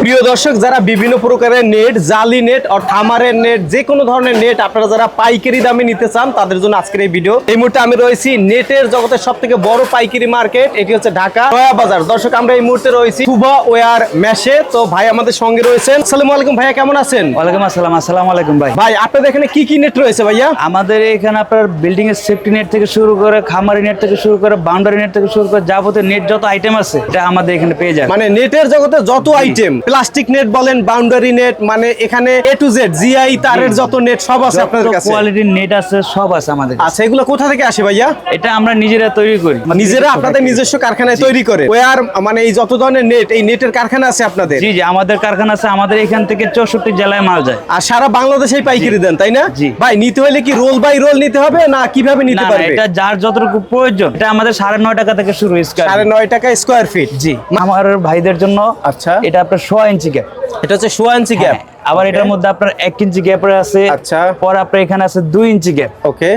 প্রিয় দর্শক যারা বিভিন্ন প্রকারের নেট জালি নেট আর থামারের নেট যে কোনো ধরনের নেট আপনারা যারা পাইকারি দামে নিতে চান তাদের জন্য আজকের এই ভিডিও এই মুহূর্তে আমি রয়েছি নেটের জগতের সব থেকে বড় পাইকারি মার্কেট এটি হচ্ছে ঢাকা নয়া বাজার। দর্শক আমরা এই মুহূর্তে রয়েছি শুভা ওয়ার ম্যাশে। তো ভাই আমাদের সঙ্গে রয়েছেন। আসসালামু আলাইকুম ভাইয়া কেমন আছেন? ওয়ালাইকুম আসসালাম আসসালামু আলাইকুম ভাই। ভাই আপনাদের এখানে কি কি নেট রয়েছে ভাইয়া? আমাদের এখানে আপনার বিল্ডিং এর সেফটি নেট থেকে শুরু করে খামারি নেট থেকে শুরু করে বাউন্ডারি নেট থেকে শুরু করে যাবতীয় নেট যত আইটেম আছে এটা আমাদের এখানে পেয়ে যায় মানে নেটের জগতে যত আইটেম প্লাস্টিক নেট বলেন বাউন্ডারি নেট মানে এখানে এ টু জেড জিআই তারের যত নেট সব আছে আপনাদের কাছে। কোয়ালিটির নেট আছে সব আছে আমাদের কাছে। আচ্ছা এগুলো কোথা থেকে আসে ভাইয়া? এটা আমরা নিজেরা তৈরি করি। নিজেরা আপনাদের নিজস্ব কারখানায় তৈরি করে। ওয়ার মানে এই যত ধরনের নেট এই নেটের কারখানা আছে আপনাদের? জি জি আমাদের কারখানা আছে আমাদের এখান থেকে চৌষট্টি জেলায় মাল যায়। আর সারা বাংলাদেশেই পাইকারি দেন তাই না। ভাই নিতে হলে কি রোল বাই রোল নিতে হবে না কীভাবে নিতে না, পারবে? এটা যার যতটুকু প্রয়োজন এটা আমাদের সাড়ে নয় টাকা থেকে শুরু সাড়ে নয় টাকা স্কোয়ার ফিট জি আমার ভাইদের জন্য আচ্ছা। এটা আপনার ছ ইঞ্চি গ্যাপ এটা হচ্ছে সোয়া ইঞ্চি গ্যাপ আবার এটার মধ্যে আপনার এক ইঞ্চি গ্যাপের আছে। আচ্ছা। পর আপনার এখানে আছে দুই ইঞ্চি গ্যাপ ওকে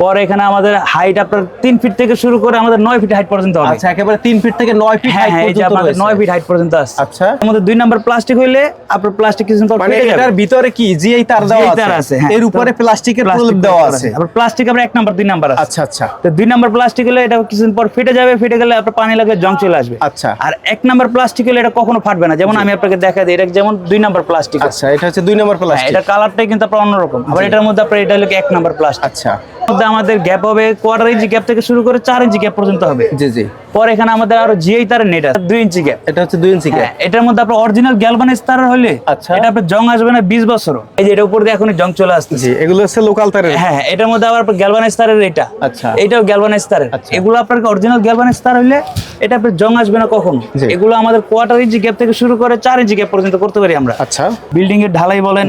পর এখানে আমাদের হাইট আপনার তিন ফিট থেকে শুরু করে আমাদের নয় ফিট হাইট পর্যন্ত হবে। আচ্ছা একেবারে তিন ফিট থেকে নয় ফিট হ্যাঁ হাইট হ্যাঁ পর্যন্ত আমাদের নয় ফিট হাইট পর্যন্ত আছে। আচ্ছা। আমাদের দুই নাম্বার প্লাস্টিক হইলে আপনার প্লাস্টিক কিছুদিন পর মানে ফেটে যাবে। এটার ভিতরে কি জিআই তার দেওয়া আছে? হ্যাঁ। এর উপরে প্লাস্টিকের প্রলেপ দেওয়া আছে। আবার প্লাস্টিক আমরা এক নাম্বার দুই নাম্বার আছে। আচ্ছা আচ্ছা। তো দুই নাম্বার প্লাস্টিক হলে এটা কিছুদিন পর ফেটে যাবে ফেটে গেলে আপনার পানি লাগে জং চলে আসবে। আচ্ছা। আর এক নাম্বার প্লাস্টিক হলে এটা কখনো ফাটবে না। যেমন আমি আপনাকে দেখা দিই এটা যেমন দুই নাম্বার প্লাস্টিক আচ্ছা। এটা হচ্ছে দুই নম্বর হ্যাঁ প্লাস্টিক এটা কালারটাই কিন্তু আপনার অন্যরকম। আবার এটার মধ্যে আপনার এটা হলো এক নাম্বার প্লাস্টিক আচ্ছা। মধ্যে আমাদের গ্যাপ হবে কোয়ার্টার ইঞ্চি গ্যাপ থেকে শুরু করে চার ইঞ্চি গ্যাপ পর্যন্ত হবে। জি জি। পর এখানে আমাদের আরও জিআই তার নেট আছে দুই ইঞ্চি গ্যাপ এটা হচ্ছে দুই ইঞ্চি হ্যাঁ, এটার মধ্যে আপনার অরিজিনাল গ্যালভানাইজ তার হলে আচ্ছা। এটা আপনার জং আসবে না বিশ বছর এই যে এটার উপর দিয়ে এখন জং চলে আসতেছে। জি এগুলো হচ্ছে লোকাল তারের। হ্যাঁ হ্যাঁ, এটার মধ্যে আবার গ্যালভানাইজ তারের এটা। আচ্ছা। এটাও গ্যালভানাইজ তারের। আচ্ছা। এগুলো আপনার অরিজিনাল গ্যালভানাইজ তার হলে এটা আপনার জং আসবে না কখন? এগুলো আমাদের কোয়ার্টার ইঞ্চি গ্যাপ থেকে শুরু করে চার ইঞ্চি গ্যাপ পর্যন্ত করতে পারি আমরা। আচ্ছা। বিল্ডিং এর ঢালাই বলেন।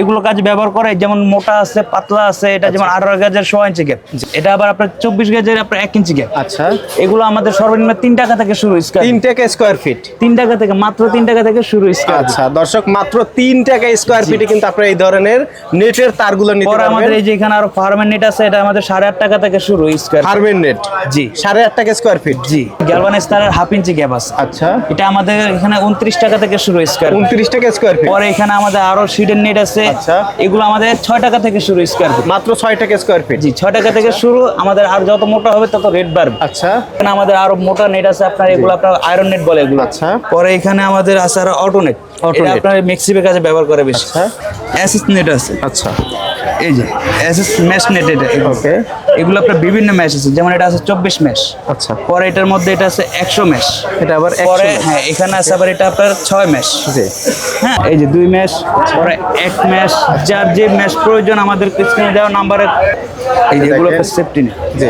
এগুলো কাজ ব্যবহার করে যেমন মোটা আছে পাতলা আছে এটা আচ্ছা। যেমন আঠারো গেজের ছ ইঞ্চি গ্যাপ এটা আবার আপনার চব্বিশ গেজের আপনার এক ইঞ্চি গ্যাপ আচ্ছা। এগুলো আমাদের সর্বনিম্ন তিন টাকা থেকে শুরু তিন টাকা স্কোয়ার ফিট তিন টাকা থেকে মাত্র তিন টাকা থেকে শুরু আচ্ছা দর্শক মাত্র তিন টাকা স্কোয়ার ফিটে কিন্তু আপনারা এই ধরনের নেটের তারগুলো নিতে পরে আমাদের এই যে এখানে আরও ফার্মের নেট আছে এটা আমাদের সাড়ে আট টাকা থেকে শুরু স্কোয়ার হারবেন নেট জি। সাড়ে আট টাকা স্কোয়ার ফিট জি। গ্যালভানাইজ তারের হাফ ইঞ্চি গ্যাপ আছে। আচ্ছা। এটা আমাদের এখানে উনত্রিশ টাকা থেকে শুরু স্কয়ার উনত্রিশ টাকা স্কোয়ার ফিট পরে এখানে আমাদের আরও সিডের নেট আছে। আচ্ছা। এগুলো আমাদের ছয় টাকা থেকে শুরু স্কয়ার মাত্র ছয় টাকা স্কোয়ার ফিট জি ছয় টাকা থেকে শুরু আমাদের আর যত মোটা হবে তত রেট বাড়বে আচ্ছা। এখানে আমাদের আরও মোটা নেট আছে আপনার এগুলো আপনার আয়রন নেট বলে এগুলো। আচ্ছা। পরে এখানে আমাদের আছে আর অটো নেট এটা net। আপনার মেক্সিপের কাছে ব্যবহার করে বেশি। আচ্ছা। অ্যাসিস নেট আছে। আচ্ছা। এই যে নেট এটা ওকে এগুলো আপনার বিভিন্ন ম্যাশ আছে যেমন এটা আছে চব্বিশ ম্যাশ আচ্ছা। পরে এটার মধ্যে এটা আছে একশো ম্যাশ এটা আবার পরে হ্যাঁ এখানে আছে আবার এটা আপনার ছয় ম্যাশ জি। হ্যাঁ। এই যে দুই ম্যাশ পরে এক ম্যাশ যার যে ম্যাশ প্রয়োজন আমাদের স্ক্রিনে দেওয়া নাম্বারে এই সেফটি নেট জি।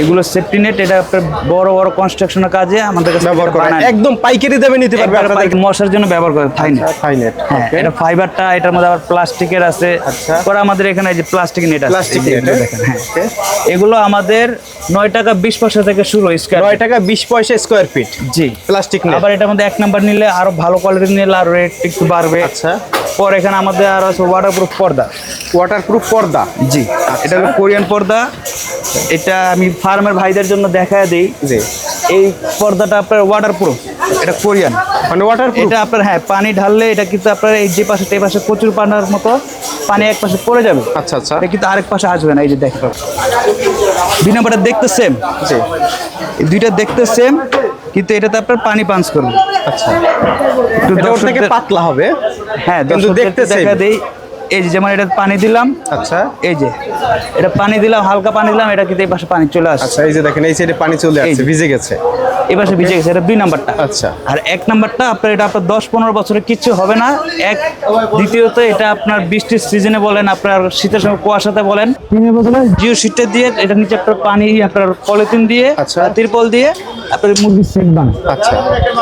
এগুলো সেফটি নেট এটা আপনার বড় বড় কনস্ট্রাকশনের কাজে আমাদের কাছে ব্যবহার করা। একদম পাইকারি দামে নিতে পারবে আপনাদের মশার জন্য ব্যবহার করে থাই নেট ফাইন নেট হ্যাঁ এটা ফাইবারটা এটার মধ্যে আবার প্লাস্টিকের আছে। আচ্ছা। আমাদের এখানে এই যে প্লাস্টিক নেট আছে। এগুলো হ্যাঁ। দেখেন হ্যাঁ. এগুলো আমাদের নয় টাকা বিশ পয়সা থেকে শুরু স্কোয়ার নয় টাকা বিশ পয়সা স্কোয়ার ফিট জি। প্লাস্টিক নেট আবার এটার মধ্যে এক নাম্বার নিলে আরও ভালো কোয়ালিটি নিলে আরও রেট একটু বাড়বে। আচ্ছা। পর এখানে আমাদের আর আছে ওয়াটারপ্রুফ পর্দা। ওয়াটারপ্রুফ পর্দা। জি। এটা হলো কোরিয়ান পর্দা। এটা আমি ফার্মের ভাইদের জন্য দেখায় দিই। জি। এই পর্দাটা আপনার ওয়াটারপ্রুফ এটা কোরিয়ান। মানে ওয়াটারপ্রুফ এটা আপনার হ্যাঁ পানি ঢাললে এটা কিন্তু আপনার এই যে পাশে এই পাশে প্রচুর পানার মতো পানি এক পাশে পড়ে যাবে। আচ্ছা আচ্ছা। এটা কিন্তু আরেক পাশে আসবে না এই যে দেখতে দুই নাম্বারটা দেখতে সেম জি। এই দুইটা দেখতে সেম কিন্তু এটাতে আপনার পানি পাঞ্চ করবে। আচ্ছা। একটু পাতলা হবে হ্যাঁ কিন্তু দেখতে। দেখা দেই। এই যে যেমন এটা পানি দিলাম আচ্ছা। এই যে এটা পানি দিলাম হালকা পানি দিলাম এটা কিন্তু এই পাশে পানি চলে আসছে। আচ্ছা এই যে দেখেন এই সাইডে পানি চলে আসছে ভিজে গেছে। এই পাশে ভিজে গেছে এটা দুই নাম্বারটা। আচ্ছা। আর এক নাম্বারটা আপনার এটা আপনার দশ পনেরো বছরে কিচ্ছু হবে না। এক দ্বিতীয়ত এটা আপনার বৃষ্টির সিজনে বলেন আপনার শীতের সময় কুয়াশাতে বলেন জিও সিটটা দিয়ে এটা নিচে আপনার পানি আপনার পলিথিন দিয়ে আচ্ছা। তিরপল দিয়ে আপনার মুরগির সেট বানায় আচ্ছা।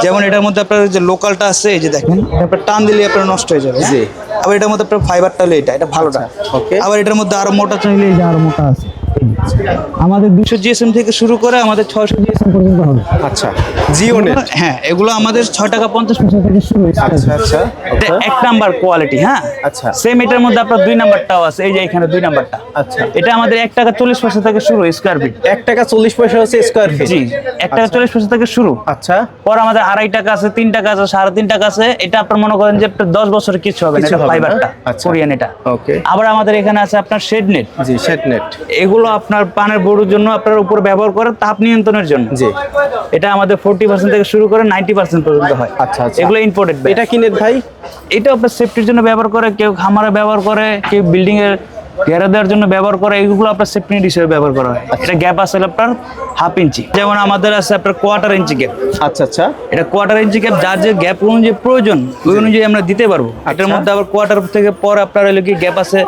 যেমন এটার মধ্যে আপনার যে লোকালটা আছে এই যে দেখেন আপনার টান দিলে আপনার নষ্ট হয়ে যাবে জি। আবার এটার মধ্যে আপনার ফাইবারটা হলো এটা এটা ভালোটা। ওকে। আবার এটার মধ্যে আরও মোটা চাইলে এই যে আরও মোটা আছে। আমাদের দুশো জিএসএম থেকে শুরু করে আমাদের ছয়শো জিএসএম পর্যন্ত হবে। আচ্ছা জিও নেট হ্যাঁ এগুলো আমাদের ছয় টাকা পঞ্চাশ পয়সা থেকে শুরু আচ্ছা আচ্ছা এক নাম্বার কোয়ালিটি হ্যাঁ? আচ্ছা। সেম এটার মধ্যে আপনার দুই নাম্বারটাও আছে এই যে এখানে দুই নাম্বারটা আচ্ছা। এটা আমাদের এক টাকা চল্লিশ পয়সা থেকে শুরু স্কোয়ার ফিট এক টাকা চল্লিশ পয়সা হচ্ছে স্কোয়ার ফিট জি এক টাকা চল্লিশ পয়সা থেকে শুরু। আচ্ছা। পর আমাদের আড়াই টাকা আছে তিন টাকা আছে সাড়ে তিন টাকা আছে এটা আপনার মনে করেন যে দশ বছরের কিছু হবে না? ফাইবারটা আচ্ছা। কোরিয়ান এটা। ওকে আবার আমাদের এখানে আছে আপনার শেড নেট জি শেড নেট এগুলো আপনার পানের বড়ুর জন্য আপনার উপর ব্যবহার করে তাপ নিয়ন্ত্রণের জন্য। জি। এটা আমাদের ফোর্টি পার্সেন্ট থেকে শুরু করে নাইনটি পার্সেন্ট পর্যন্ত হয়। আচ্ছা, আচ্ছা। এগুলো ইম্পোর্টেড এটা কিনে ভাই? এটা আপনার সেফটির জন্য ব্যবহার করে কেউ খামারে ব্যবহার করে কেউ বিল্ডিং এর ঘেরা দেওয়ার জন্য ব্যবহার করে এগুলো আপনার সেফটি হিসেবে ব্যবহার করা হয়। এটা গ্যাপ আছে আপনার হাফ ইঞ্চি যেমন আমাদের আছে আপনার কোয়ার্টার ইঞ্চি গ্যাপ আচ্ছা আচ্ছা। এটা কোয়ার্টার ইঞ্চি গ্যাপ যার যে গ্যাপ অনুযায়ী প্রয়োজন ওই অনুযায়ী আমরা দিতে পারব। এটার মধ্যে আবার কোয়ার্টার থেকে পর আপনার হলো কি গ্যাপ আছে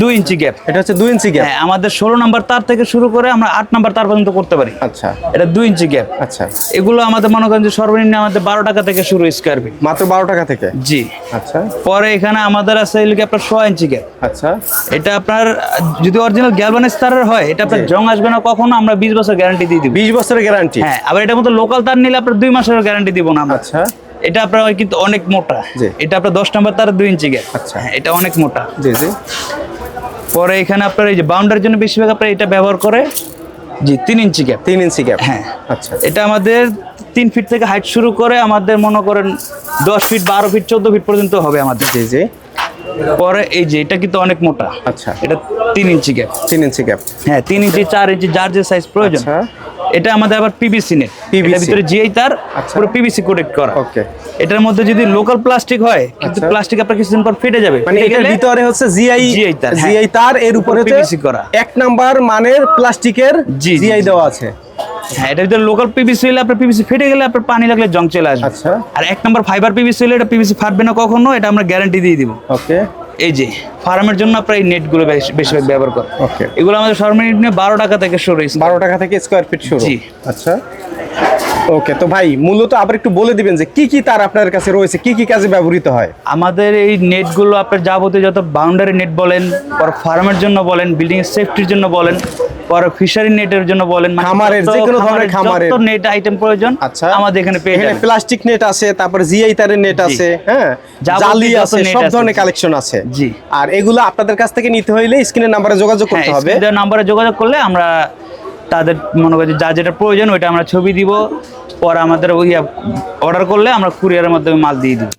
দুই ইঞ্চি গ্যাপ এটা হচ্ছে দুই ইঞ্চি গ্যাপ হ্যাঁ আমাদের ষোলো নাম্বার তার থেকে শুরু করে আমরা আট নাম্বার তার পর্যন্ত করতে পারি। আচ্ছা। এটা দুই ইঞ্চি গ্যাপ আচ্ছা। এগুলো আমাদের মনে করেন যে সর্বনিম্ন আমাদের বারো টাকা থেকে শুরু স্কোয়ার ফিট মাত্র বারো টাকা থেকে? জি। আচ্ছা। পরে এখানে আমাদের আছে এগুলো কি আপনার ছ ইঞ্চি গ্যাপ আচ্ছা। এটা আপনার যদি অরিজিনাল গ্যালভানিস তারের হয় এটা আপনার জং। আসবে না কখনো আমরা বিশ বছর গ্যারান্টি দিয়ে দিব। বিশ বছরের গ্যারান্টি হ্যাঁ আবার এটার মতো লোকাল তার নিলে আপনার দুই মাসের গ্যারান্টি দিব না আচ্ছা। এটা আপনার কিন্তু অনেক মোটা। এটা আপনার দশ নাম্বার তার দুই ইঞ্চি গ্যাপ আচ্ছা। হ্যাঁ, এটা অনেক মোটা। জি জি। পরে এখানে আপনার এই যে বাউন্ডারির জন্য বেশিরভাগ আপনার এটা ব্যবহার করে জি তিন ইঞ্চি গ্যাপ তিন ইঞ্চি গ্যাপ হ্যাঁ। আচ্ছা। এটা আমাদের তিন ফিট থেকে হাইট শুরু করে আমাদের মনে করেন দশ ফিট বারো ফিট চোদ্দ ফিট পর্যন্ত হবে আমাদের। জি জি। পরে এই যে এটা কিন্তু অনেক মোটা। আচ্ছা। এটা তিন ইঞ্চি গ্যাপ তিন ইঞ্চি গ্যাপ হ্যাঁ তিন ইঞ্চি চার ইঞ্চি যার যে সাইজ প্রয়োজন। আচ্ছা। এটা আমাদের আবার পিভিসি নেট এটার ভিতরে জিআই তার আচ্ছা। পুরো পিভিসি কোটেড করা ওকে এটার মধ্যে যদি লোকাল প্লাস্টিক হয় কিন্তু আচ্ছা। প্লাস্টিক আপনার কিছুদিন পর ফেটে যাবে মানে এটার ভিতরে হচ্ছে জিআই তার, হ্যাঁ। জিআই তার এর উপরে PVC করা। এক নাম্বার মানের প্লাস্টিকের জিআই দেওয়া আছে হ্যাঁ এটার ভিতরে লোকাল পিভিসি হলে আপনার পিভিসি ফেটে গেলে আপনার পানি লাগলে জং চলে আসবে আচ্ছা। আর এক নম্বর ফাইবার পিভিসি হলে এটা পিভিসি ফাটবে না কখনো এটা আমরা গ্যারান্টি দিয়ে দিব ওকে এই যে ফার্মের জন্য প্রায় নেটগুলো বেশিরভাগ ব্যবহার করে ওকে এগুলো আমাদের সর্বনিম্ন বারো টাকা থেকে শুরু হয়েছে। বারো টাকা থেকে স্কোয়ার ফিট শুরু। আচ্ছা। ওকে তো ভাই মূলত আবার একটু বলে দিবেন যে কি কি তার আপনার কাছে রয়েছে কি কি কাজে ব্যবহৃত হয়? আমাদের এই নেটগুলো আপনার যাবতীয় যত বাউন্ডারি নেট বলেন পর ফার্মের জন্য বলেন বিল্ডিং সেফটির জন্য বলেন পর ফিশারি নেটের জন্য বলেন মানে খামারের, যত যেকোনো ধরনের খামারের। যত নেট আইটেম প্রয়োজন আচ্ছা। আমাদের এখানে পেয়ে যাবেন। প্লাস্টিক নেট আছে তারপর জিআই তারের নেট আছে হ্যাঁ? জালি আছে সব ধরনের কালেকশন আছে। জি। আর এগুলো আপনাদের কাছ থেকে নিতে হইলে স্ক্রিনের নাম্বারে যোগাযোগ করতে হবে। হ্যাঁ নাম্বারে যোগাযোগ করলে আমরা তাদের মনে করি যে যেটা প্রয়োজন ওইটা আমরা ছবি দিব, পরে আমাদের ওই অর্ডার করলে আমরা কুরিয়ারের মাধ্যমে মাল দিয়ে দিব।